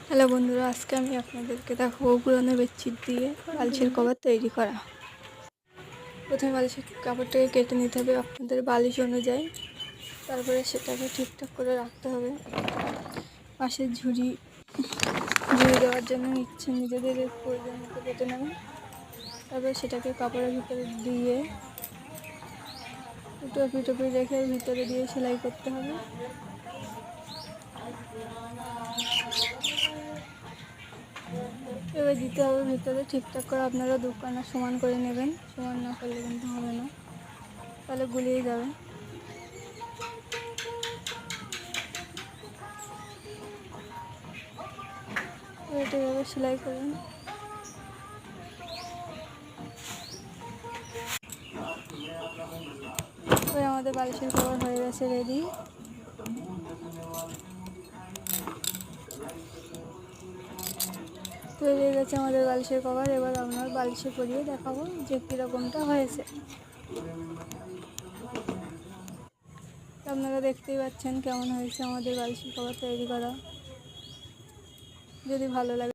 Hello বন্ধুরা, আজকে আমি আপনাদেরকে দেখাবো পুরানো বেডশিট দিয়ে বালিশের কভার তৈরি করা। প্রথমে বালিশের কাপড়টাকে কেটে নিতে হবে আপনাদের বালিশ অনুযায়ী। তারপরে সেটাকে ঠিকঠাক করে রাখতে হবে। পাশের ঝুড়ি ঝুড়ি দেওয়ার জন্য ইচ্ছে নিজেদের প্রয়োজন মতো কেটে নেবেন তারপরে সেটাকে কাপড়ের ভিতরে দিয়ে টপি টপি রেখে ভিতরে দিয়ে সেলাই করতে হবে। এবার দিতে হবে, ভিতরে ঠিকঠাক করে আপনারা দোকানা সমান করে নেবেন। সমান না করলে কিন্তু হবে না। তাহলে গুলিয়ে যাবে। সেলাই করুন এবার আমাদের বালিশের কভার হয়ে গেছে রেডি তৈরি হয়ে গেছে আমাদের বালিশের কভার, এবার আপনার বালিশে পরিয়ে দেখাবো যে কীরকমটা হয়েছে। আপনারা দেখতেই পাচ্ছেন কেমন হয়েছে আমাদের বালিশের কভার তৈরি করা। যদি ভালো লাগে